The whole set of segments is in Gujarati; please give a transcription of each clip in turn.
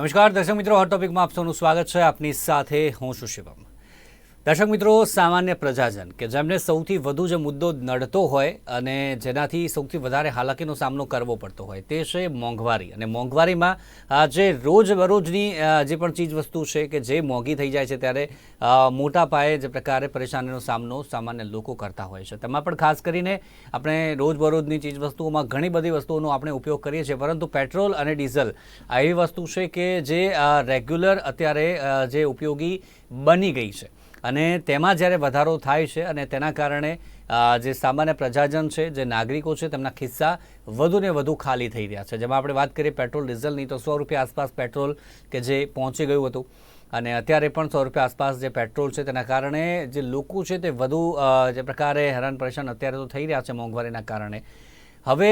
નમસ્કાર દર્શક મિત્રો હોટ ટોપિકમાં આપ સૌનું સ્વાગત છે. આપની સાથે હું છું શિવમ. દર્શક મિત્રો, સામાન્ય પ્રજાજન, કે જેમને સૌથી વધુ જે મુદ્દો નડતો હોય અને જેનાથી સૌથી વધારે હાલાકીનો સામનો કરવો પડતો હોય, તે છે મોંઘવારી. અને મોંઘવારીમાં જે રોજબરોજની જે પણ ચીજવસ્તુ છે કે જે મોંઘી થઈ જાય છે ત્યારે મોટા પાયે જે પ્રકારે પરેશાનીનો સામનો સામાન્ય લોકો કરતા હોય છે. તેમાં પણ ખાસ કરીને આપણે રોજબરોજની ચીજવસ્તુઓમાં ઘણી બધી વસ્તુઓનો આપણે ઉપયોગ કરીએ છીએ, પરંતુ પેટ્રોલ અને ડીઝલ એવી વસ્તુ છે કે જે રેગ્યુલર અત્યારે જે ઉપયોગી બની ગઈ છે. અને તેમાં જ્યારે વધારો થાય છે અને તેના કારણે જે સામાન્ય પ્રજાજન છે, જે નાગરિકો છે, તેમના ખિસ્સા વધુ ને વધુ ખાલી થઈ રહ્યા છે. જેમાં આપણે વાત કરીએ પેટ્રોલ, ડીઝલની, તો સો રૂપિયા આસપાસ પેટ્રોલ કે જે પહોંચી ગયું હતું. અને અત્યારે પણ સો રૂપિયા આસપાસ જે પેટ્રોલ છે, તેના કારણે જે લોકો છે તે વધુ જે પ્રકારે હેરાન પરેશાન અત્યારે તો થઈ રહ્યા છે મોંઘવારીના કારણે. હવે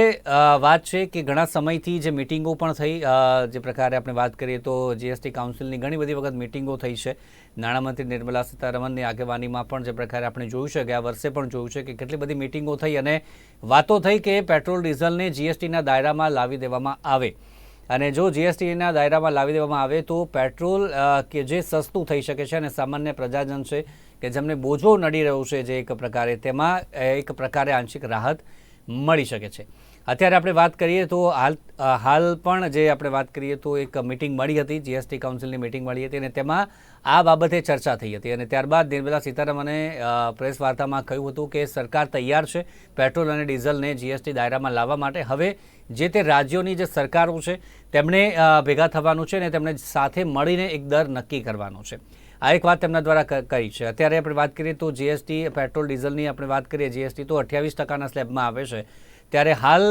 વાત છે કે ઘણા સમયથી જે મિટિંગો પણ થઈ જે પ્રકારે આપણે વાત કરીએ તો જીએસટી કાઉન્સિલની ઘણી બધી વખત મિટિંગો થઈ છે. નાણામંત્રી નિર્મલા સીતારમણની આગેવાનીમાં પણ જે પ્રકારે આપણે જોયું છે કે આ વર્ષે પણ જોયું છે કે કેટલી બધી મિટિંગો થઈ અને વાતો થઈ કે પેટ્રોલ, ડીઝલને જીએસટીના દાયરામાં લાવી દેવામાં આવે. અને જો જીએસટીના દાયરામાં લાવી દેવામાં આવે તો પેટ્રોલ કે જે સસ્તું થઈ શકે છે અને સામાન્ય પ્રજાજન છે કે જેમને બોજો નડી રહ્યો છે જે એક પ્રકારે, તેમાં એક પ્રકારે આંશિક રાહત મળી શકે છે. અત્યારે આપણે વાત કરીએ તો હાલ હાલ પણ જે આપણે વાત કરીએ તો એક મિટિંગ મળી હતી, જીએસટી કાઉન્સિલની મિટિંગ મળી હતી અને તેમાં આ બાબતે ચર્ચા થઈ હતી અને ત્યારબાદ નિર્મલા સીતારમણે પ્રેસ વાર્તામાં કહ્યું હતું કે સરકાર તૈયાર છે પેટ્રોલ અને ડીઝલને જીએસટી દાયરામાં લાવવા માટે. હવે જે તે રાજ્યોની જે સરકારો છે તેમણે ભેગા થવાનું છે અને તેમણે સાથે મળીને એક દર નક્કી કરવાનો છે. આ એક વાત તેમના દ્વારા કહી છે. અત્યારે આપણે વાત કરીએ તો જીએસટી પેટ્રોલ, ડીઝલની આપણે વાત કરીએ જીએસટી તો અઠ્યાવીસ ટકાના સ્લેબમાં આવે છે. ત્યારે હાલ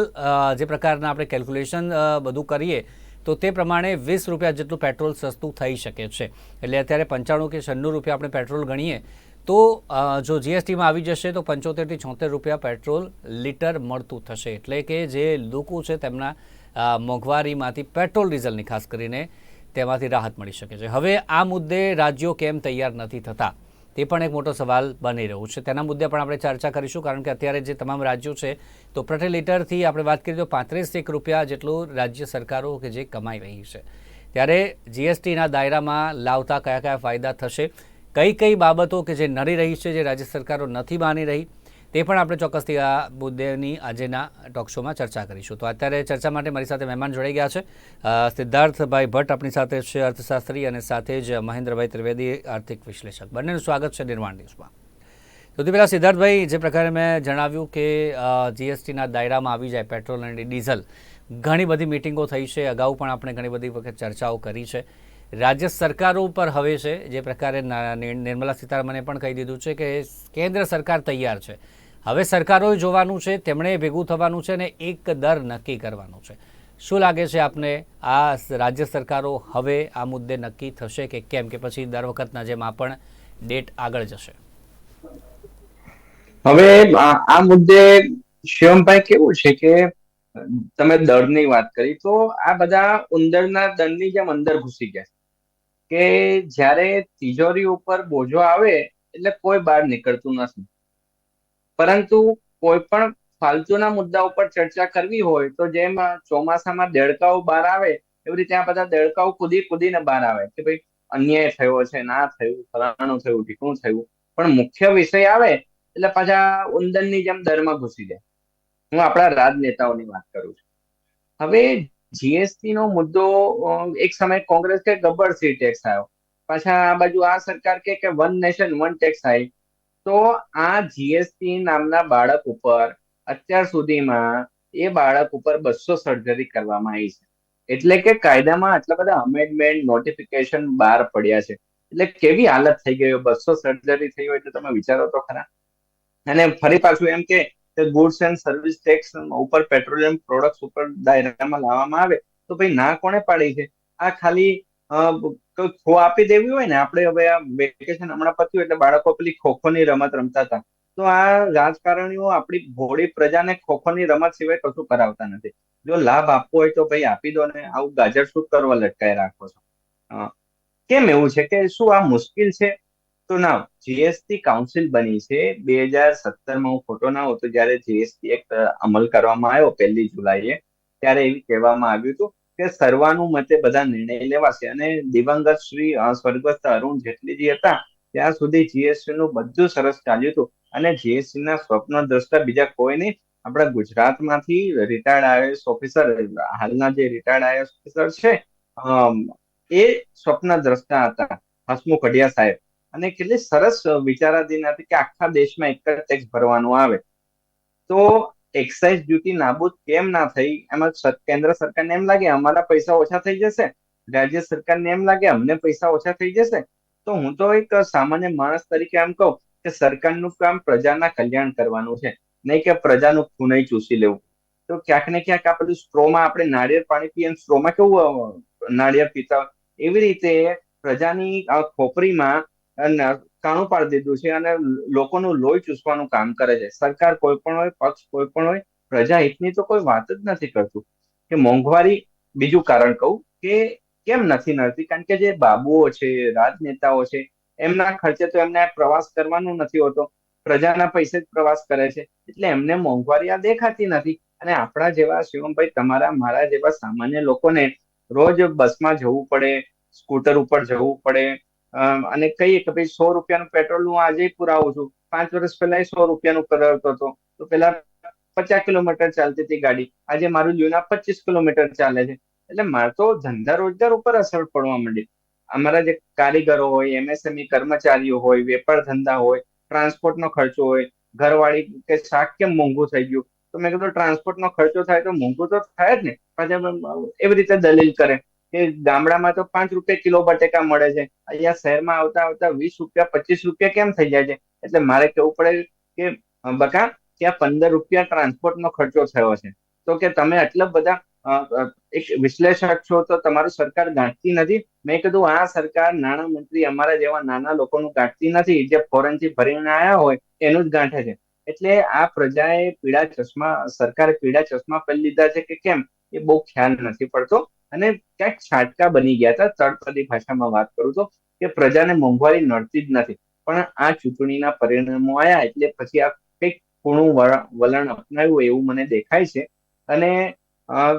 જે પ્રકારના આપણે કેલ્ક્યુલેશન બધું કરીએ, તો તે પ્રમાણે વીસ રૂપિયા જેટલું પેટ્રોલ સસ્તું થઈ શકે છે. એટલે અત્યારે પંચાણું કે છન્નું રૂપિયા આપણે પેટ્રોલ ગણીએ, તો જો જીએસટીમાં આવી જશે, તો પંચોતેરથી છોતેર રૂપિયા પેટ્રોલ લીટર મળતું થશે. એટલે કે જે લોકો છે તેમના મોંઘવારીમાંથી પેટ્રોલ, ડીઝલની ખાસ કરીને તેમાંથી રાહત મળી શકે છે. હવે આ મુદ્દે રાજ્યો કેમ તૈયાર નથી થતા તે પણ એક મોટો સવાલ બની રહ્યો છે. તેના મુદ્દે પણ આપણે ચર્ચા કરીશું, કારણ કે અત્યારે જે તમામ રાજ્યો છે, તો પ્રતિ લીટરથી આપણે વાત કરીએ તો પાંત્રીસ એક રૂપિયા જેટલું રાજ્ય સરકારો કે જે કમાઈ રહી છે. ત્યારે જીએસટીના દાયરામાં લાવતા કયા કયા ફાયદા થશે, કઈ કઈ બાબતો કે જે નડી રહી છે, જે રાજ્ય સરકારો નથી માની રહી તે પણ આપણે ચોક્કસથી આ મુદ્દેની આજેના ટોક શોમાં ચર્ચા કરીશું. તો અત્યારે ચર્ચા માટે મારી સાથે મહેમાન જોડાઈ ગયા છે. સિદ્ધાર્થભાઈ ભટ્ટ આપણી સાથે છે, અર્થશાસ્ત્રી અને સાથે જ મહેન્દ્રભાઈ ત્રિવેદી, આર્થિક વિશ્લેષક. બંનેનું સ્વાગત છે નિર્માણ દિવસમાં સૌથી પહેલાં સિદ્ધાર્થભાઈ, જે પ્રકારે મેં જણાવ્યું કે જીએસટીના દાયરામાં આવી જાય પેટ્રોલ અને ડીઝલ, ઘણી બધી મિટિંગો થઈ છે. અગાઉ પણ આપણે ઘણી બધી વખત ચર્ચાઓ કરી છે. રાજ્ય સરકારો ઉપર હવે છે, જે પ્રકારે નિર્મલા સીતારમણે પણ કહી દીધું છે કે કેન્દ્ર સરકાર તૈયાર છે. હવે સરકારોએ જોવાનું છે, તેમણે ભેગું થવાનું છે અને એક દર નક્કી કરવાનું છે. શું લાગે છે આપને આ રાજ્ય સરકારો હવે આ મુદ્દે નક્કી થશે કે કેમ? કે પછી દર વખતના જેમ આ પણ ડેટ આગળ જશે. હવે આ મુદ્દે શિવમભાઈ કેવું છે કે તમે દળની વાત કરી, તો આ બધા ઉંદરના દળની જેમ અંદર ઘૂસી ગયા કે જ્યારે તિજોરી ઉપર બોજો આવે, એટલે કોઈ બહાર નીકળતું નથી. પરંતુ કોઈ પણ ફાલતુના મુદ્દા ઉપર ચર્ચા કરવી હોય, તો જેમ ચોમાસામાં દેડકાઓ બહાર આવે, એવી રીતે આ બધા દેડકાઓ કૂદી કૂદીને બહાર આવે કે ભાઈ અન્યાય થયો છે, ના થયું, ફલાણું થયું, ઢીકણું થયું. પણ મુખ્ય વિષય આવે, એટલે પાછા ઉંદરની જેમ દરમાં ઘૂસી જાય. હું આપણા રાજનેતાઓની વાત કરું છું. હવે જીએસટી નો મુદ્દો એક સમય કોંગ્રેસ કે ગબ્બર સી ટેક્સ આવ્યો પાછા આ બાજુ આ સરકાર કે કે વન નેશન વન ટેક્સ આવી તો આ જીએસટી નામના બાળક ઉપર અત્યાર સુધીમાં એ બાળક ઉપર બસો સર્જરી કરવામાં આવી છે. એટલે કે કાયદામાં આટલા બધા અમેન્ડમેન્ટ નોટિફિકેશન બહાર પડ્યા છે. એટલે કેવી હાલત થઈ ગઈ બસો સર્જરી થઈ હોય એટલે તમે વિચારો તો ખરા. અને ફરી પાછું એમ કે ગુડ્સ એન્ડ સર્વિસ ટેક્સ ઉપર પેટ્રોલિયમ પ્રોડક્ટ્સ ઉપર દાયરામાં લાવવામાં આવે, તો ભાઈ ના કોને પાડી છે? આ ખાલી ખો આપી દેવી હોય ને, આપણે હવે આ વેકેશન હમણાં પત્યું એટલે બાળકો પેલી ખોખોની રમત રમતા હતા. તો આ રાજકારણીઓ આપણી ભોળી પ્રજાને ખોખોની રમત સિવાય કશું કરાવતા નથી. જો લાભ આપવો હોય તો ભાઈ આપી દો ને, આવું ગાજર શું કરવા લટકાઈ રાખો છો. કેમ એવું છે કે શું આ મુશ્કેલ છે? તો ના જીએસટી કાઉન્સિલ બની છે. બે હજાર સત્તરમાં હું ખોટો ના હોતો જ્યારે જીએસટી એક્ટ અમલ કરવામાં આવ્યો પહેલી જુલાઈએ, ત્યારે એવી કહેવામાં આવ્યું હતું કે સર્વાનુમતે બધા નિર્ણય લેવાશે અને દિવંગત શ્રી સ્વર્ગસ્થ અરુણ જેટલીજી હતા, ત્યાં સુધી જીએસટી નું બધું સરસ ચાલ્યું હતું. અને જીએસટી ના સ્વપ્ન દ્રષ્ટા બીજા કોઈ નહીં. આપણા ગુજરાતમાંથી રિટાયર્ડ આઈએસ ઓફિસર હાલના જે રિટાયર્ડ આઈએસ ઓફિસર છે એ સ્વપ્ન દ્રષ્ટા હતા. હસમુખ અઢિયા સાહેબ. અને કેટલી સરસ વિચારાધીન હતી કે આખા દેશમાં એક જ ટેક્સ ભરવાનું આવે. તો એક્સાઇઝ ડ્યુટી નાબૂદ કેમ ના થઈ? એમાં કેન્દ્ર સરકારને એમ લાગે, અમારા પૈસા ઓછા થઈ જશે? રાજ્ય સરકારને એમ લાગે, અમને પૈસા ઓછા થઈ જશે? તો હું તો એક સામાન્ય માણસ તરીકે એમ કહું કે સરકારનું કામ પ્રજાના કલ્યાણ કરવાનું છે. નહીં કે પ્રજાનું ખૂનઈ ચૂસી લેવું. તો ક્યાંક ને ક્યાંક આ બધું સ્ટ્રોમાં આપણે નાળિયેર પાણી પીએ સ્ટ્રોમાં કેવું નાળિયેર પીતા એવી રીતે પ્રજાની ખોપરીમાં કાણું પાડી દીધું છે અને લોકોનું લોહી ચૂસવાનું કામ કરે છે. સરકાર કોઈ પણ હોય, પક્ષ કોઈ પણ હોય પ્રજા હિતની તો કોઈ વાત જ નથી કરતું. કે મોંઘવારી બીજું કારણ કહું કે કેમ નથી નડતી? કારણ કે જે બાબુઓ છે, રાજનેતાઓ છે, એમના ખર્ચે તો એમને પ્રવાસ કરવાનો નથી હોતો. પ્રજાના પૈસે જ પ્રવાસ કરે છે. એટલે એમને મોંઘવારી આ દેખાતી નથી. અને આપણા જેવા શિવમભાઈ, તમારા, મારા જેવા સામાન્ય લોકોને રોજ બસમાં જવું પડે, સ્કૂટર ઉપર જવું પડે અને કહીએ કે ભાઈ સો રૂપિયાનું પેટ્રોલ હું આજે પુરાવું છું. પાંચ વર્ષ પહેલા એ સો રૂપિયાનું કરાવતો હતો. તો પેલા પચાસ કિલોમીટર ચાલતી હતી ગાડી. આજે મારું જૂના પચીસ કિલોમીટર ચાલે છે. એટલે મારે તો ધંધા રોજગાર ઉપર અસર પડવા માંડી. અમારા જે કારીગરો હોય, એમએસએમઈ કર્મચારીઓ હોય, વેપાર ધંધા હોય ટ્રાન્સપોર્ટનો ખર્ચો હોય, ઘરવાળી કે શાક કેમ મોંઘું થઈ ગયું? તો મેં કીધું, ટ્રાન્સપોર્ટનો ખર્ચો થાય તો મોંઘું તો થાય જ ને. પાછા એવી રીતે દલીલ કરે. કે ગામડામાં તો પાંચ રૂપિયા કિલો બટેકા મળે છે. અહીંયા શહેરમાં આવતા આવતા વીસ રૂપિયા, પચીસ રૂપિયા કેમ થઈ જાય છે? એટલે મારે કેવું પડે કે બકા, ત્યાં પંદર રૂપિયા ટ્રાન્સપોર્ટનો ખર્ચો થયો છે. તો કે તમે આટલા બધા એક વિશ્લેષક છો તો તમારું સરકાર ગાંઠતી નથી. મેં કીધું, આ સરકાર નાણાં મંત્રી અમારા જેવા નાના લોકોનું ગાંઠતી નથી. જે ફોરેનથી ભરીને આવ્યા હોય, એનું જ ગાંઠે છે. એટલે આ પ્રજાએ પીળા ચશ્મા, સરકારે પીળા ચશ્મા પહેરી લીધા છે કે કેમ? એ બહુ ખ્યાલ નથી પડતો. અને ક્યાંક છાટકા બની ગયા હતા. તળપદી ભાષામાં વાત કરું તો કે પ્રજાને મોંઘવારી નડતી જ નથી. પણ આ ચૂંટણીના પરિણામો આવ્યા એટલે પછી આ કંઈક કૂણું વલણ અપનાવ્યું એવું મને દેખાય છે. અને અ,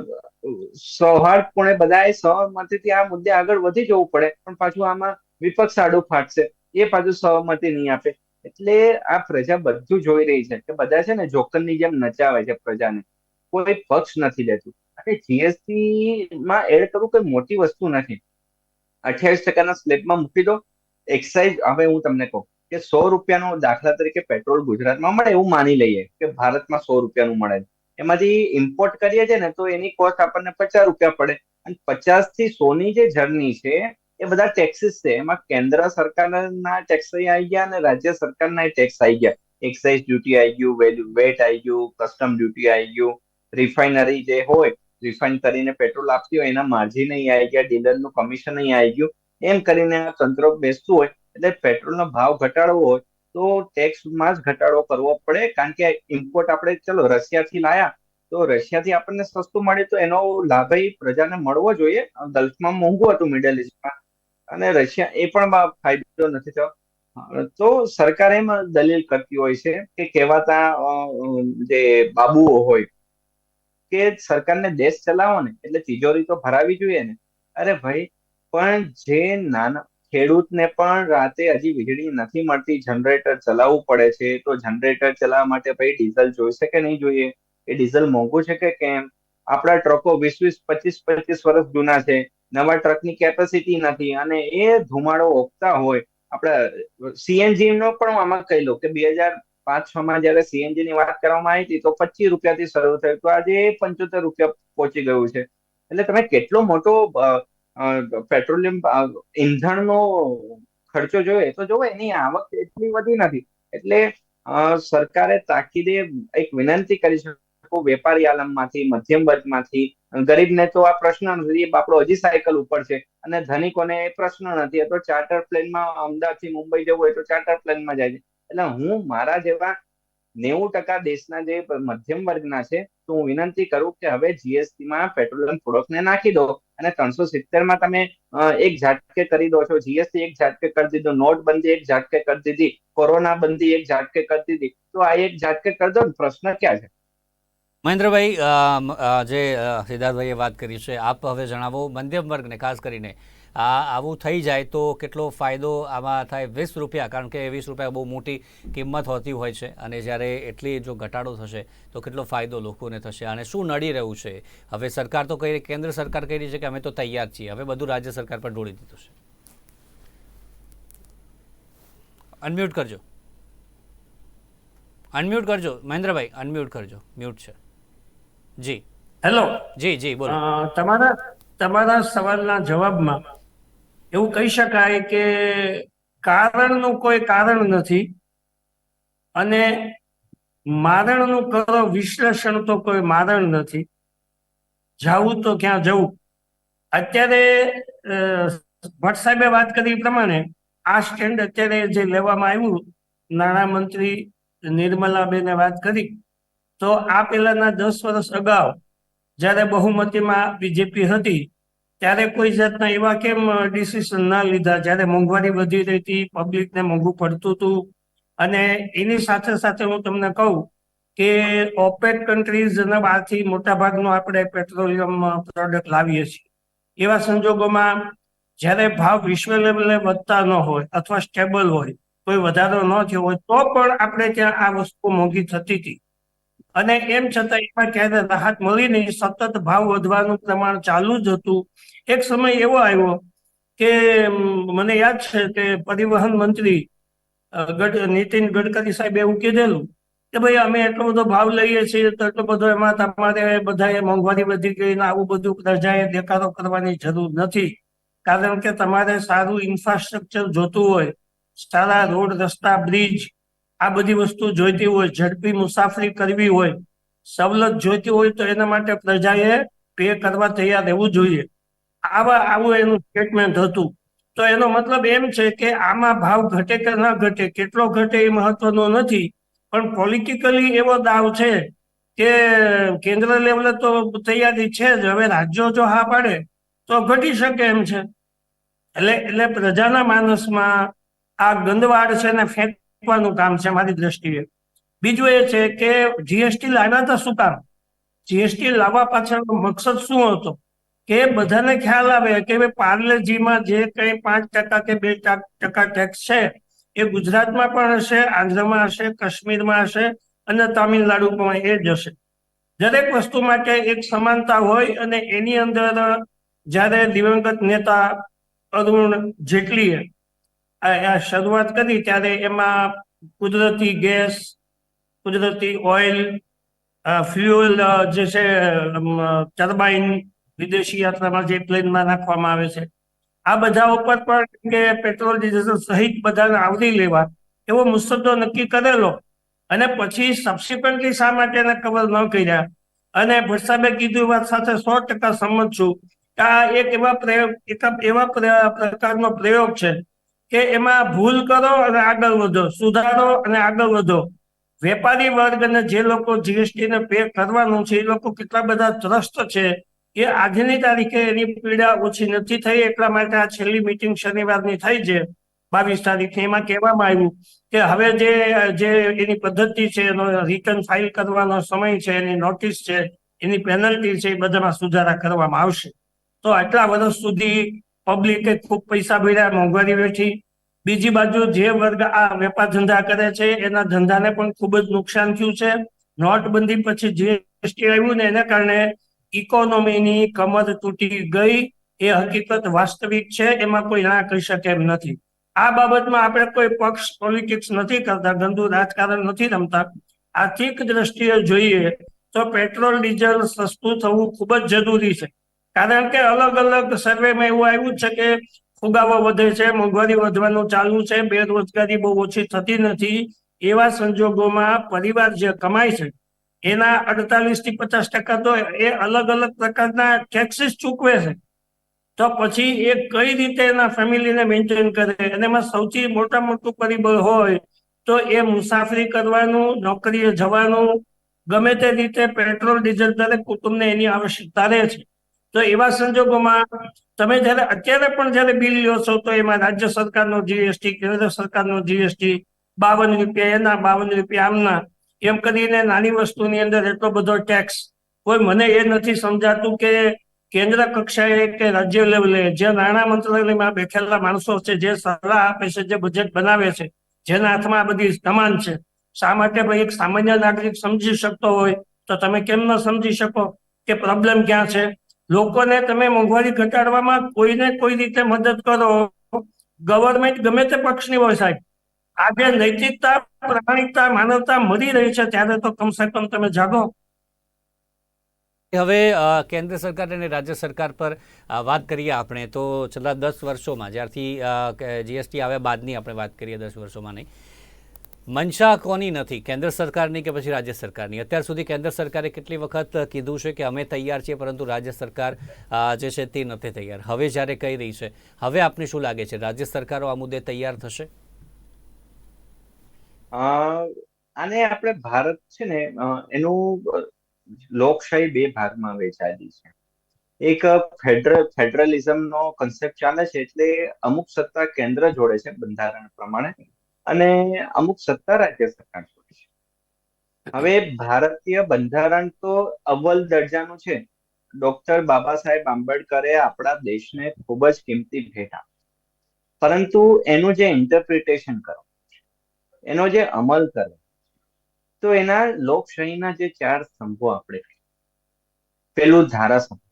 સૌહાર્દપૂર્ણે બધાએ સહમતિથી આ મુદ્દે આગળ વધી જવું પડે. પણ પાછું આમાં વિપક્ષ આડું ફાટશે. એ પાછું સહમતિ નહીં આપે. એટલે આ પ્રજા બધું જોઈ રહી છે કે બધા છે ને જોકરની જેમ નચાવે છે પ્રજાને. કોઈ પક્ષ નથી લેતું. અને જીએસટી માં એડ કરવું કોઈ મોટી વસ્તુ નથી. અઠ્યાવીસ ટકાના સ્લેબમાં મૂકી દો. એક્સાઇઝ હવે હું તમને કહું કે સો રૂપિયાનો દાખલા તરીકે પેટ્રોલ ગુજરાતમાં મળે એવું માની લઈએ કે ભારતમાં સો રૂપિયાનું મળે. એમાંથી ઇમ્પોર્ટ કરીએ છીએ ને તો એની કોસ્ટ આપણને પચાસ રૂપિયા પડે. અને પચાસથી સોની જે જર્ની છે, એ બધા ટેક્સીસ છે. એમાં કેન્દ્ર સરકારના ટેક્સ આવી ગયા અને રાજ્ય સરકારના ટેક્સ આવી ગયા. એક્સાઇઝ ડ્યુટી આવી ગયું વેટ આવી ગયું કસ્ટમ ડ્યુટી આવી ગયું રિફાઇનરી જે હોય રિફાઇન કરીને પેટ્રોલ આપતી હોય, એના માર્જિન નહીં આવી ગયા, ડીલરનું કમિશન નહીં આવી ગયું, એમ કરીને આ તંત્ર બેસતું હોય, એટલે પેટ્રોલનો ભાવ ઘટાડવો હોય, તો ટેક્સમાં જ ઘટાડો કરવો પડે, કારણ કે ઇમ્પોર્ટ આપણે ચલો રશિયાથી લાયા, તો રશિયાથી આપણને સસ્તું મળે, તો એનો લાભ પ્રજાને મળવો જોઈએ. ગલ્ફમાં મોંઘું હતું મિડલ ઇસ્ટમાં અને રશિયા એ પણ ફાયદો નથી થયો. તો સરકાર એમ દલીલ કરતી હોય છે કે કહેવાતા જે બાબુઓ હોય કે સરકારને દેશ ચલાવો ને, એટલે તિજોરી તો ભરાવી જોઈએ ને. અરે ભાઈ, પણ જે નાના ખેડૂતને પણ રાતે હજી વીજળી નથી મળતી, જનરેટર ચલાવવું પડે છે, તો જનરેટર ચલાવવા માટે ભાઈ ડીઝલ જોઈશે કે નહીં જોઈએ? એ ડીઝલ મોંઘું છે કે કેમ? આપણા ટ્રકો વીસ વીસ પચીસ પચીસ વર્ષ જૂના છે, નવા ટ્રકની કેપેસિટી નથી, અને એ ધુમાડો ઓગતા હોય. આપણા સીએનજી નો પણ આમાં કહી લો કે બે હજાર પાંચ છ માં જયારે સીએનજી ની વાત કરવામાં આવી હતી તો પચીસ રૂપિયા થી શરૂ થયું તો આજે પંચોતેર રૂપિયા પહોંચી ગયું છે. એટલે તમે કેટલો મોટો પેટ્રોલિયમ અ, ઇંધણનો ખર્ચો જોયો તો જોવો એની આવક એટલી વધી નથી. એટલે સરકારે તાકીદે એક વિનંતી કરી શકો વેપારી આલમમાંથી મધ્યમ વર્ગમાંથી ગરીબને તો આ પ્રશ્ન નથી આપણો હજી સાયકલ ઉપર છે. અને ધનિકોને એ પ્રશ્ન નથી તો ચાર્ટર પ્લેનમાં અમદાવાદથી મુંબઈ જવું હોય તો ચાર્ટર પ્લેનમાં જાય છે. એટલે હું મારા જેવા નેવું ટકા દેશના જે મધ્યમ વર્ગના છે, તો હું વિનંતી કરું કે હવે જીએસટી માં પેટ્રોલિયમ પ્રોડક્ટને નાખી દો અને ત્રણસો સિત્તેરમાં તમે એક ઝાટકે કરી દો છો. જીએસટી એક ઝાટકે કરી દીધો, નોટબંધી એક ઝાટકે કરી દીધી કોરોના બંધી એક ઝાટકે કરી દીધી. તો આ એક ઝાટકે કરી દો પ્રશ્ન ક્યાં છે? મહેન્દ્રભાઈ જે સિદ્ધાર્થભાઈએ વાત કરી છે, આપ હવે જણાવો મધ્યમ વર્ગને, ખાસ કરીને. આ આવું થઈ જાય તો કેટલો ફાયદો આમાં થાય વીસ રૂપિયા કારણ કે વીસ રૂપિયા બહુ મોટી કિંમત હોતી હોય છે. અને જ્યારે એટલી જો ઘટાડો થશે તો કેટલો ફાયદો લોકોને થશે અને શું નડી રહ્યું છે? હવે સરકાર તો કહી કેન્દ્ર સરકાર કહી રહી છે કે અમે તો તૈયાર છીએ. હવે બધું રાજ્ય સરકાર પર ઢોળી દીધું છે. અનમ્યુટ કરજો. અનમ્યુટ કરજો. મહેન્દ્રભાઈ અનમ્યુટ કરજો. મ્યુટ છે. જી. હેલો જી જી બોલો. તમારા તમારા સવાલના જવાબમાં એવું કહી શકાય કે કારણનું કોઈ કારણ નથી અને મારણનું કરો, વિશ્લેષણ તો કોઈ મારણ નથી. જાવું તો ક્યાં જવું? અત્યારે ભટ્ટ સાહેબે વાત કરી પ્રમાણે આ સ્ટેન્ડ અત્યારે જે લેવામાં આવ્યું નાણામંત્રી નિર્મલાબેને વાત કરી, તો આ પહેલાના દસ વર્ષ અગાઉ જ્યારે બહુમતીમાં બીજેપી હતી ત્યારે કોઈ જાતના એવા કેમ ડિસિઝન ના લીધા? જ્યારે મોંઘવારી વધી રહી હતી પબ્લિકને મોંઘું પડતું હતું. અને એની સાથે સાથે હું તમને કહું કે ઓપેક અને બહારથી મોટા ભાગનું આપણે પેટ્રોલિયમ પ્રોડક્ટ લાવીએ છીએ. એવા સંજોગોમાં જ્યારે ભાવ વિશ્વ લેવલે વધતા ન હોય અથવા સ્ટેબલ હોય, કોઈ વધારો ન થયો હોય, તો પણ આપણે ત્યાં આ વસ્તુ મોંઘી થતી હતી. અને એમ છતાં એમાં ક્યારે રાહત મળી નહીં. સતત ભાવ વધવાનું પ્રમાણ ચાલુ જ હતું. એક સમય એવો આવ્યો કે મને યાદ છે કે પરિવહન મંત્રી નીતિન ગડકરી સાહેબ એવું કીધેલું કે ભાઈ અમે એટલો બધો ભાવ લઈએ છીએ તો એટલો બધો એમાં તમારે બધાએ મોંઘવારી વધી ગઈ આવું બધું પ્રજાએ દેખાડો કરવાની જરૂર નથી. કારણ કે તમારે સારું ઇન્ફ્રાસ્ટ્રક્ચર જોતું હોય, સારા રોડ, રસ્તા બ્રિજ આ બધી વસ્તુ જોઈતી હોય, ઝડપી મુસાફરી કરવી હોય, સવલત જોઈતી હોય તો એના માટે પ્રજાએ પે કરવા તૈયાર રહેવું જોઈએ. આવા આવું એનું સ્ટેટમેન્ટ હતું. તો એનો મતલબ એમ છે કે આમાં ભાવ ઘટે કે ન ઘટે, કેટલો ઘટે એ મહત્વનો નથી. પણ પોલિટિકલી એવો દાવ છે કે કેન્દ્ર લેવલે તો તૈયારી છે જ. હવે રાજ્યો જો હા પાડે તો ઘટી શકે એમ છે. એટલે એટલે પ્રજાના માનસમાં આ ગંદવાડ છે ને ફેંકવાનું કામ છે મારી દ્રષ્ટિએ. બીજું એ છે કે જીએસટી લાવ્યા હતા શું કામ? જીએસટી લાવવા પાછળનો મકસદ શું હતો? કે બધાને ખ્યાલ આવે કે ભાઈ પાર્લેજીમાં જે કંઈ પાંચ ટકા કે બે ટકા ટેક્સ છે, એ ગુજરાતમાં પણ હશે, આંધ્રમાં હશે, કાશ્મીરમાં હશે અને તામિલનાડુમાં એ જ હશે. દરેક વસ્તુ માટે એક સમાનતા હોય અને એની અંદર જ્યારે દિવંગત નેતા અરુણ જેટલીએ શરૂઆત કરી ત્યારે એમાં કુદરતી ગેસ, કુદરતી ઓઇલ ફ્યુઅલ જે છે ટર્બાઇન વિદેશી યાત્રામાં જે પ્લેનમાં નાખવામાં આવે છે. આ બધા ઉપર પણ કે પેટ્રોલ, ડીઝલ સહિત બધાને આવરી લેવા એવો મુસદ્દો નક્કી કરેલો. અને પછી સબસિક્વન્ટલી શા માટે એને કવર ન કર્યા? અને ભટ્ટ કીધું વાત સાથે સો ટકા સંમત છું આ એક એવા પ્રયોગ, એક એવા પ્રકારનો પ્રયોગ છે કે એમાં ભૂલ કરો અને આગળ વધો, સુધારો અને આગળ વધો. વેપારી વર્ગ અને જે લોકો જીએસટી ને પે કરવાનું છે, એ લોકો કેટલા બધા ત્રસ્ત છે એ આજની તારીખે એની પીડા ઓછી નથી થઈ, એટલા માટે આ છેલ્લી મિટિંગ શનિવારની થઈ છે. બાવીસ તારીખે એમાં કહેવામાં આવ્યું કે હવે જે જે એની પદ્ધતિ છે, એનો રિટર્ન ફાઇલ કરવાનો સમય છે, એની નોટિસ છે, એની પેનલ્ટી છે, એ બધામાં સુધારા કરવામાં આવશે. તો આટલા વર્ષ સુધી પબ્લિકે ખૂબ પૈસા ભર્યા, મોંઘવારી વેઠી. બીજી બાજુ જે વર્ગ આ વેપાર ધંધા કરે છે, એના ધંધાને પણ ખૂબ જ નુકસાન થયું છે. નોટબંધી પછી જીએસટી આવ્યું ને એના કારણે ઇકોનોમીની કમર તૂટી ગઈ. એ હકીકત વાસ્તવિક છે, એમાં કોઈ ના કહી શકે એમ નથી. આ બાબતમાં આપણે કોઈ પક્ષ પોલિટિક્સ નથી કરતા, ગંદુ રાજકારણ નથી રમતા. આર્થિક દ્રષ્ટિએ જોઈએ તો પેટ્રોલ ડીઝલ સસ્તું થવું ખૂબ જ જરૂરી છે. કારણ કે અલગ અલગ સર્વેમાં એવું આવ્યું છે કે ફુગાવો વધે છે, મોંઘવારી વધવાનું ચાલુ છે, બેરોજગારી બહુ ઓછી થતી નથી. એવા સંજોગોમાં પરિવાર જે કમાય છે, એના અડતાલીસથી પચાસ ટકા તો એ અલગ અલગ પ્રકારના ટેક્સીસ ચૂકવે છે. તો પછી એ કઈ રીતે એના ફેમિલીને મેન્ટેન કરે? અને એમાં સૌથી મોટા મોટું પરિબળ હોય તો એ મુસાફરી કરવાનું, નોકરીએ જવાનું. ગમે તે રીતે પેટ્રોલ ડીઝલ દરેક કુટુંબને એની આવશ્યકતા રહે છે. તો એવા સંજોગોમાં તમે જ્યારે અત્યારે પણ જ્યારે બિલ લ્યો છો, તો એમાં રાજ્ય સરકારનો જીએસટી કેન્દ્ર સરકારનો જીએસટી બાવન રૂપિયા એના, બાવન રૂપિયા આમના, એમ કરીને નાની વસ્તુની અંદર એટલો બધો ટેક્સ કોઈ મને એ નથી સમજાતું કે કેન્દ્ર કક્ષાએ કે રાજ્ય લેવલે જે નાણાં મંત્રાલયમાં બેઠેલા માણસો છે, જે સલાહ આપે છે, જે બજેટ બનાવે છે, જેના હાથમાં આ બધી કમાન છે, શા માટે ભાઈ એક સામાન્ય નાગરિક સમજી શકતો હોય? તો તમે કેમ ન સમજી શકો કે પ્રોબ્લેમ ક્યાં છે? લોકોને તમે મોંઘવારી ઘટાડવામાં કોઈને કોઈ રીતે મદદ કરો ગવર્મેન્ટ ગમે તે પક્ષની હોય સાહેબ. આજે નૈતિકતા, પ્રામાણિકતા, માનવતા મરી રહી છે, ત્યારે તો કમસે કમ તમે જાગો. હવે કેન્દ્ર સરકાર અને રાજ્ય સરકાર પર વાત કરીએ આપણે, તો છેલ્લા દસ વર્ષોમાં, જ્યારથી જીએસટી આવ્યા બાદની આપણે વાત કરીએ દસ વર્ષોમાં નહીં મનશા કોની નથી? કેન્દ્ર સરકારની કે પછી રાજ્ય સરકારની? અત્યાર સુધી કેન્દ્ર સરકારે કેટલી વખત કીધું છે કે અમે તૈયાર છીએ પરંતુ રાજ્ય સરકાર જે છે તે નથી તૈયાર. હવે જ્યારે કહી રહી છે હવે આપને શું લાગે છે? રાજ્ય સરકારો આ મુદ્દે તૈયાર થશે? અ, આને આપણે ભારત છે ને એનું લોકશાહી બે ભાગમાં વહેંચાયેલી છે. એક ફેડરલ ફેડરલિઝમનો કન્સેપ્ટ ચાલે છે એટલે અમુક સત્તા કેન્દ્ર જોડે છે બંધારણ પ્રમાણે. અને અમુક સત્તા રાજ્ય સરકાર છે. હવે ભારતીય બંધારણ તો અવ્વલ દરજાનું છે. ડોક્ટર બાબા સાહેબ આંબેડકરે આપણા દેશને ખૂબ જ કિંમતી ભેટ પરંતુ એનું જે ઇન્ટરપ્રિટેશન કરો, એનો જે અમલ કરો, તો એના લોકશાહીના જે ચાર સ્તંભો આપણે પેલું ધારાસભ્ય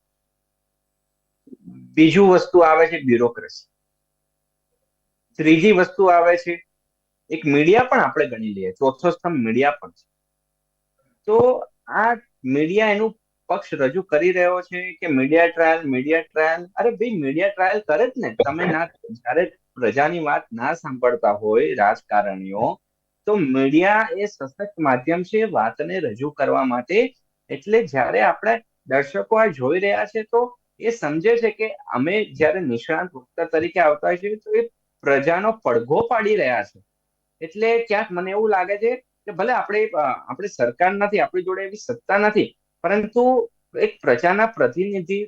બીજું વસ્તુ આવે છે બ્યુરોક્રેસી ત્રીજી વસ્તુ આવે છે એક મીડિયા પણ આપણે ગણી લઈએ. ચોથો સ્તંભ મીડિયા પણ છે. તો આ મીડિયા એનું પક્ષ રજૂ કરી રહ્યો છે કે મીડિયા ટ્રાયલ મીડિયા ટ્રાયલ અરે ભાઈ મીડિયા ટ્રાયલ કરે જ ને. તમે ના, જ્યારે પ્રજાની વાત ના સાંભળતા હોય રાજકારણીઓ, તો મીડિયા એ સશક્ત માધ્યમ છે વાતને રજૂ કરવા માટે. એટલે જ્યારે આપણે દર્શકો આ જોઈ રહ્યા છે, તો એ સમજે છે કે અમે જ્યારે નિષ્ણાંત વક્તા તરીકે આવતા હોય છે તો એ પ્રજાનો પડઘો પાડી રહ્યા છે. એટલે ક્યાંક મને એવું લાગે છે કે ભલે આપણે આપણે સરકાર નથી, આપણી જોડે એવી સત્તા નથી, પરંતુ એક પ્રજાના પ્રતિનિધિ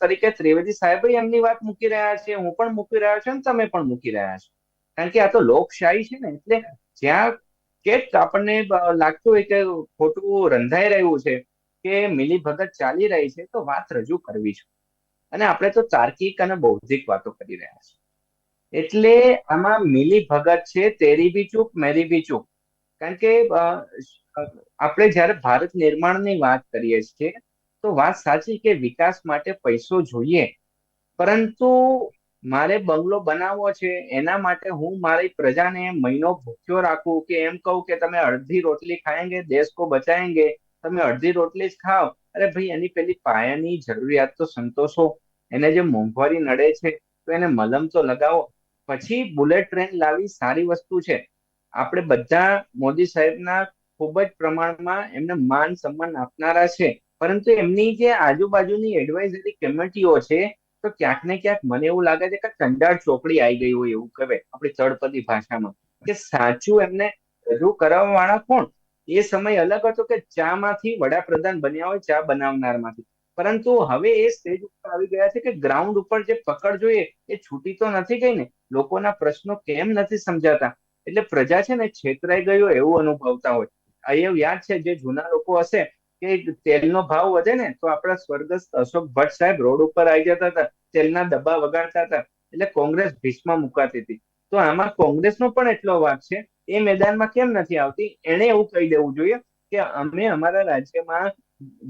તરીકે ત્રિવેદી સાહેબ એમની વાત મૂકી રહ્યા છે, હું પણ મૂકી રહ્યો છું તમે પણ મૂકી રહ્યા છો. કારણ કે આ તો લોકશાહી છે ને, એટલે જ્યાં કે આપણને લાગતું હોય કે ખોટું રંધાઈ રહ્યું છે કે મિલીભગત ચાલી રહી છે, તો વાત રજૂ કરવી છે. અને આપણે તો તાર્કિક અને બૌદ્ધિક વાતો કરી રહ્યા છીએ. એટલે આમાં મિલી ભગત છે, તેરી બી ચૂપ મેરી બી ચૂપ કારણ કે આપણે જ્યારે ભારત નિર્માણની વાત કરીએ છીએ, તો વાત સાચી કે વિકાસ માટે પૈસો જોઈએ. પરંતુ મારે બંગલો બનાવવો છે, એના માટે હું મારી પ્રજાને મહિનો ભૂખ્યો રાખું કે એમ કહું કે તમે અડધી રોટલી ખાએંગે દેશ કો બચાએંગે તમે અડધી રોટલી જ ખાઓ. અરે ભાઈ, એની પેલી પાયાની જરૂરિયાત તો સંતોષો. એને જે મોંઘવારી નડે છે, તો એને મલમ તો લગાવો. પછી બુલેટ ટ્રેન લાવી સારી વસ્તુ છે. આપણે બધા મોદી સાહેબના ખૂબ જ પ્રમાણમાં એમને માન સન્માન આપનારા છે. પરંતુ એમની જે આજુબાજુની એડવાઇઝરી કમિટીઓ છે, તો ક્યાંક ને ક્યાંક મને એવું લાગે છે કે કંડાળ ચોકડી આવી ગઈ હોય એવું કહેવાય આપણી તળપદી ભાષામાં. કે સાચું એમને રજૂ કરવા વાળા કોણ? એ સમય અલગ હતો કે ચા માંથી વડાપ્રધાન બન્યા હોય, ચા બનાવનારમાંથી. પરંતુ હવે એ સ્ટેજ ઉપર આવી ગયા છે કે ગ્રાઉન્ડ ઉપર જે પકડ જોઈએ, એ છૂટી તો નથી ગઈ ને? લોકોના પ્રશ્નો કેમ નથી સમજાતા? એટલે પ્રજા છે ને છેતરાઈ ગયો એવું અનુભવતા હોય. આ એવું યાદ છે જે જૂના લોકો હશે કે તેલનો ભાવ વધે ને તો આપણા સ્વર્ગસ્થ અશોક ભટ્ટ સાહેબ રોડ ઉપર આવી જતા હતા, તેલના ડબ્બા વગાડતા હતા, એટલે કોંગ્રેસ ભીષમાં મુકાતી હતી. તો આમાં કોંગ્રેસનો પણ એટલો વાક છે, એ મેદાનમાં કેમ નથી આવતી? એને એવું કહી દેવું જોઈએ કે અમે અમારા રાજ્યમાં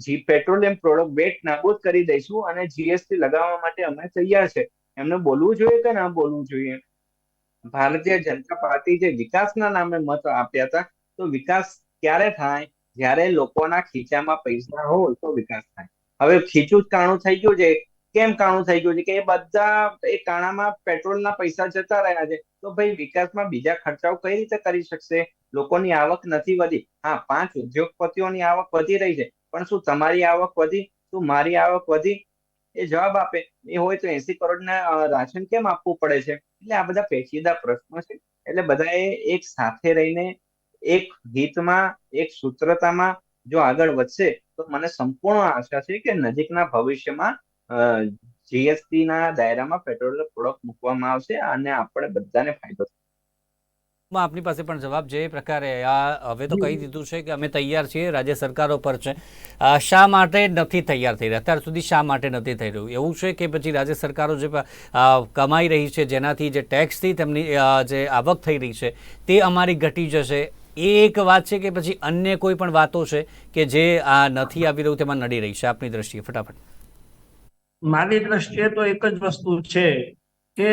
જી, પેટ્રોલિયમ પ્રોડક્ટ વેટ નાબૂદ કરી દઈશું અને જીએસટી લગાવવા માટે અમે તૈયાર છે. એમને બોલવું જોઈએ કે ના બોલવું જોઈએ? ભારતીય જનતા પાર્ટી જે વિકાસના નામે મત આપ્યા હતા, તો વિકાસ ક્યારે થાય? જ્યારે લોકોના ખીચામાં પૈસા હોય તો વિકાસ થાય. હવે ખીચું જ કાણું થઈ ગયું છે. કેમ કાણું થઈ ગયું છે? કે એ બધા, એ કાણામાં પેટ્રોલના પૈસા જતા રહ્યા છે. તો ભાઈ વિકાસમાં બીજા ખર્ચાઓ કઈ રીતે કરી શકશે? લોકોની આવક નથી વધી. હા, પાંચ ઉદ્યોગપતિઓની આવક વધી રહી છે. પણ શું તમારી આવક વધી? શું મારી આવક વધી? એ જવાબ આપે. એ હોય તો એસી કરોડના રાશન કેમ આપવું પડે છે? એટલે આ બધા પેચીદા પ્રશ્નો છે. એટલે બધાએ એક સાથે રહીને, એક હિતમાં એક સૂત્રતામાં જો આગળ વધશે, તો મને સંપૂર્ણ આશા છે કે નજીકના ભવિષ્યમાં જીએસટી ના દાયરામાં પેટ્રોલ પ્રોડક્ટ મૂકવામાં આવશે અને આપણે બધાને ફાયદો થશે. માં આપની પાસે પણ જવાબ જે પ્રકારે. આ હવે તો કહી દીધું છે કે અમે તૈયાર છીએ, રાજ્ય સરકારો પર છે. શા માટે નથી તૈયાર થઈ રહ્યા? અત્યાર સુધી શા માટે નથી થઈ રહ્યું? એવું છે કે પછી રાજ્ય સરકારો જે કમાઈ રહી છે, જેનાથી જે ટેક્સથી તેમની જે આવક થઈ રહી છે, તે અમારી ઘટી જશે? એ એક વાત છે કે પછી અન્ય કોઈ પણ વાતો છે કે જે આ નથી આવી રહ્યું તેમાં નડી રહી છે? આપની દ્રષ્ટિએ ફટાફટ. મારી દ્રષ્ટિએ તો એક જ વસ્તુ છે કે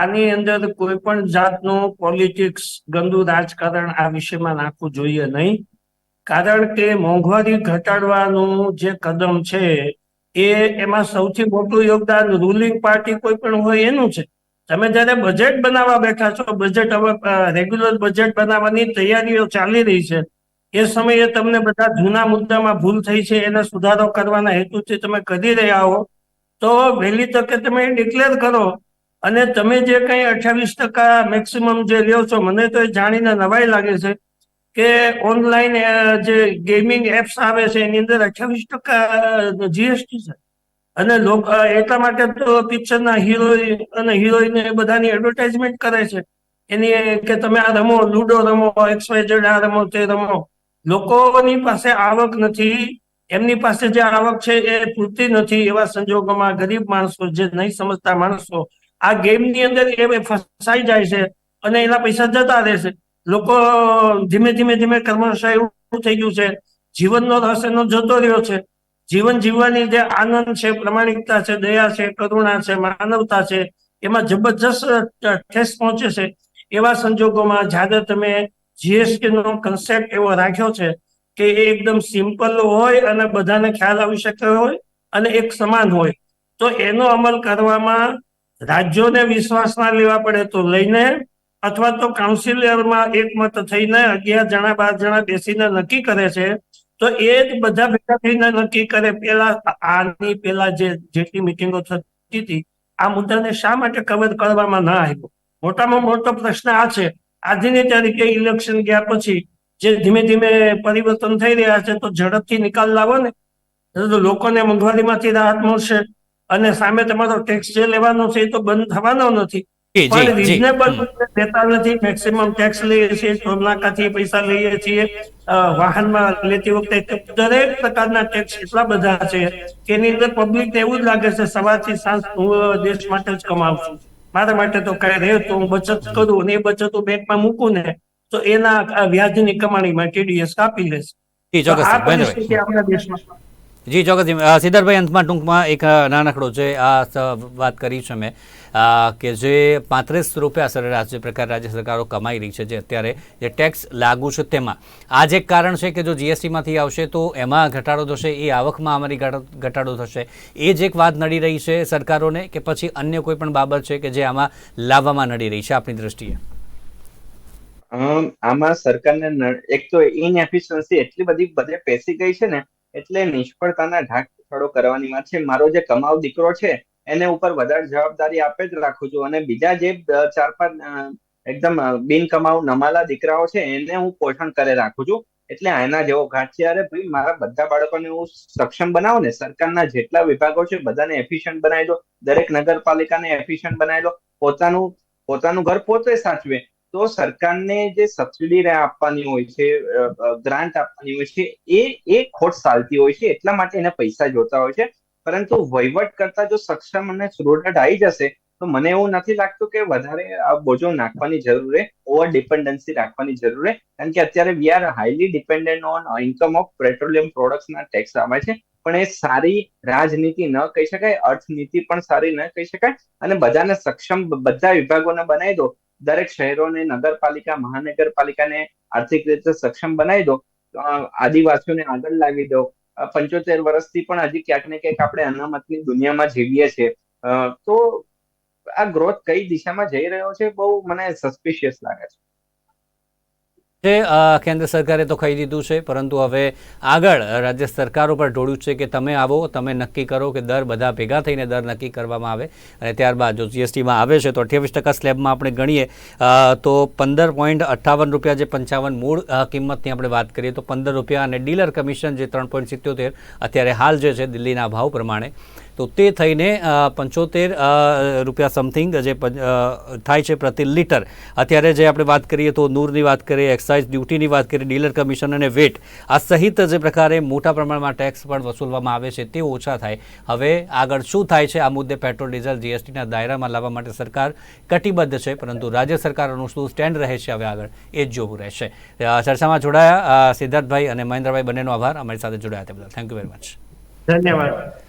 આની અંદર કોઈ પણ જાતનું પોલિટિક્સ ગંદુ રાજકારણ આ વિષયમાં નાખવું જોઈએ નહીં. કારણ કે મોંઘવારી ઘટાડવાનું જે કદમ છે, એ એમાં સૌથી મોટું યોગદાન રૂલિંગ પાર્ટી કોઈ પણ હોય એનું છે. તમે જયારે બજેટ બનાવવા બેઠા છો બજેટ હવે રેગ્યુલર બજેટ બનાવવાની તૈયારીઓ ચાલી રહી છે. એ સમયે તમને બધા જૂના મુદ્દામાં ભૂલ થઈ છે, એને સુધારો કરવાના હેતુથી તમે કરી રહ્યા હો, તો વહેલી તકે તમે ડિક્લેર કરો. અને તમે જે કંઈ અઠ્યાવીસ ટકા મેક્સિમમ જે લ્યો છો, મને તો એ જાણીને નવાઈ લાગે છે કે ઓનલાઈન જે ગેમિંગ એપ્સ આવે છે, એની અંદર અઠ્યાવીસ ટકા જીએસટી છે. અને એટલા માટે તો પિક્ચરના હીરો અને હિરોઈન બધાની એડવર્ટાઇઝમેન્ટ કરે છે. એની કે તમે આ રમો લુડો રમો એક્સ વાય આ રમો, તે રમો. લોકોની પાસે આવક નથી. એમની પાસે જે આવક છે એ પૂરતી નથી એવા સંજોગોમાં ગરીબ માણસો, જે નહીં સમજતા માણસો આ ગેમની અંદર એ ફસાઈ જાય છે અને એના પૈસા જતા રહે છે. લોકો ધીમે ધીમે ધીમે કર્મશાય એવું થઈ ગયું છે. જીવનનો રસ એનો જતો રહ્યો છે. જીવન જીવવાની જે આનંદ છે, પ્રમાણિકતા છે, દયા છે, કરુણા છે, માનવતા છે, એમાં જબરજસ્ત ઠેસ પહોંચે છે. એવા સંજોગોમાં જ્યારે તમે જીએસટી નો કન્સેપ્ટ એવો રાખ્યો છે કે એ એકદમ સિમ્પલ હોય અને બધાને ખ્યાલ આવી શકે હોય અને એક સમાન હોય, તો એનો અમલ કરવામાં રાજ્યોને વિશ્વાસ ના લેવા પડે તો લઈને અથવા તો કાઉન્સિલરમાં એકમત થઈને અગિયાર જણા, બાર જણા બેસીને નક્કી કરે છે, તો એ જ બધા ભેગા થઈને નક્કી કરે. પેલા આની પેલા જે જેટલી મિટિંગો થતી હતી, આ મુદ્દાને શા માટે કવર કરવામાં ના આવ્યો? મોટામાં મોટો પ્રશ્ન આ છે. આજની તારીખે ઇલેક્શન ગયા પછી જે ધીમે ધીમે પરિવર્તન થઈ રહ્યા છે, તો ઝડપથી નિકાલ લાવો ને. લોકોને મોંઘવારીમાંથી રાહત મળશે. અને સામે તમારો ટેક્સ જે લેવાનો છે એ તો બંધ થવાનો નથી. પણ રિઝનેબલ. દેતા નથી. મેક્સિમમ ટેક્સ લઈએ છીએ ટોલનાકાથી પૈસા લઈએ છીએ. વાહનમાં લેતી વખતે દરેક પ્રકારના ટેક્સ એટલા બધા છે કે એની અંદર પબ્લિક એવું જ લાગે છે સવારથી સાંજ હું દેશ માટે જ કમાવું છું મારા માટે તો કઈ રહે તો હું બચત કરું અને એ બચત હું બેંકમાં મૂકું ને તો એના વ્યાજની કમાણીમાં ટીડીએસ કાપી લેશે. આ પરિસ્થિતિ આપણા દેશમાં જી, ચોક્કસ સિદ્ધાર્થભાઈ અંતમાં ટૂંકમાં એક નાનકડો છે. આ વાત કરી છે મેં. કે જે પાંત્રીસ રૂપિયા સરેરાશ જે પ્રકાર રાજ્ય સરકારો કમાઈ રહી છે જે અત્યારે જે ટેક્સ લાગુ છે તેમાં. આ જે કારણ છે કે જો જીએસટીમાંથી આવશે તો એમાં ઘટાડો થશે, એ આવકમાં અમારી ઘટાડો થશે. એ જ એક વાત નડી રહી છે સરકારોને કે પછી અન્ય કોઈ પણ બાબત છે કે જે આમાં લાવવામાં નડી રહી છે આપણી દ્રષ્ટિએ. આમાં સરકારને એક તો ઇનએફિશિયન્સી એટલી બધી, બધે પેસી ગઈ છે ને એટલે નિષ્ફળતાના ઢાંક થોડો કરવાની વાત છે. મારો જે કમાવ દીકરો છે, એને ઉપર વધારે જવાબદારી આપે જ રાખું છું. અને બીજા જે ચાર પાંચ એકદમ બિન કમાવ નમાલા દીકરાઓ છે, એને હું પોષણ કરે રાખું છું. એટલે આના જેવો ઘાટ છે. અરે ભાઈ, મારા બધા બાળકોને હું સક્ષમ બનાવો ને? સરકારના જેટલા વિભાગો છે, બધાને એફિશિયન્ટ બનાવી દો. દરેક નગરપાલિકાને એફિશિયન્ટ બનાવી દો. પોતાનું પોતાનું ઘર પોતે સાચવે. તો સરકારને જે સબસિડી આપવાની હોય છે ગ્રાન્ટ આપવાની હોય છે, એ એ ખોટ ચાલતી હોય છે, એટલા માટે એને પૈસા જોતા હોય છે. પરંતુ વહીવટ કરતા જો સક્ષમ અને સુદૃઢ આવી જશે, તો મને એવું નથી લાગતું કે વધારે આ બોજો નાખવાની જરૂર છે ઓવર ડિપેન્ડન્સી રાખવાની જરૂર છે કારણ કે અત્યારે we are highly dependent on income of petroleum પ્રોડક્ટ્સના tax આવે છે. પણ એ સારી રાજનીતિ ન કહી શકાય, અર્થનીતિ પણ સારી ન કહી શકાય. અને બધાને સક્ષમ બધા વિભાગોને બનાવી દો દરેક શહેરોને, નગરપાલિકા, મહાનગરપાલિકાને આર્થિક રીતે સક્ષમ બનાવી દો. આદિવાસીઓને આગળ લાવી દો. પંચોતેર વર્ષથી પણ હજી ક્યાંક ને ક્યાંક આપણે અનામતની દુનિયામાં જીવીએ છીએ. તો આ ગ્રોથ કઈ દિશામાં જઈ રહ્યો છે, બહુ મને સસ્પિશિયસ લાગે છે. અ, કેન્દ્ર સરકારે તો કહી દીધું છે પરંતુ હવે આગળ રાજ્ય સરકારો પર ઢોળ્યું છે કે તમે આવો તમે નક્કી કરો કે દર બધા ભેગા થઈને દર નક્કી કરવામાં આવે. અને ત્યારબાદ જો જીએસટીમાં આવે છે તો અઠ્યાવીસ ટકા સ્લેબમાં આપણે ગણીએ. તો પંદર પોઈન્ટ અઠ્ઠાવન રૂપિયા જે પંચાવન મૂળ કિંમતની આપણે વાત કરીએ તો પંદર રૂપિયા અને ડીલર કમિશન જે ત્રણ પોઈન્ટ સિત્યોતેર અત્યારે હાલ જે છે દિલ્હીના ભાવ પ્રમાણે તો તે થઈને પંચોતેર રૂપિયા સમથિંગ જે થાય છે પ્રતિ લીટર. અત્યારે જે આપણે વાત કરીએ તો નૂરની વાત કરીએ એક્સાઇઝ ડ્યુટીની વાત કરીએ ડીલર કમિશન અને વેટ, આ સહિત જે પ્રકારે મોટા પ્રમાણમાં ટેક્સ પણ વસૂલવામાં આવે છે, તે ઓછા થાય. હવે આગળ શું થાય છે, આ મુદ્દે પેટ્રોલ ડીઝલ જીએસટીના દાયરામાં લાવવા માટે સરકાર કટિબદ્ધ છે, પરંતુ રાજ્ય સરકારોનું શું સ્ટેન્ડ રહે છે હવે આગળ, એ જ જોવું રહેશે. ચર્ચામાં જોડાયા સિદ્ધાર્થભાઈ અને મહેન્દ્રભાઈ બંનેનો આભાર. અમારી સાથે જોડાયા તે બદલ. થેન્ક યુ વેરી મચ ધન્યવાદ.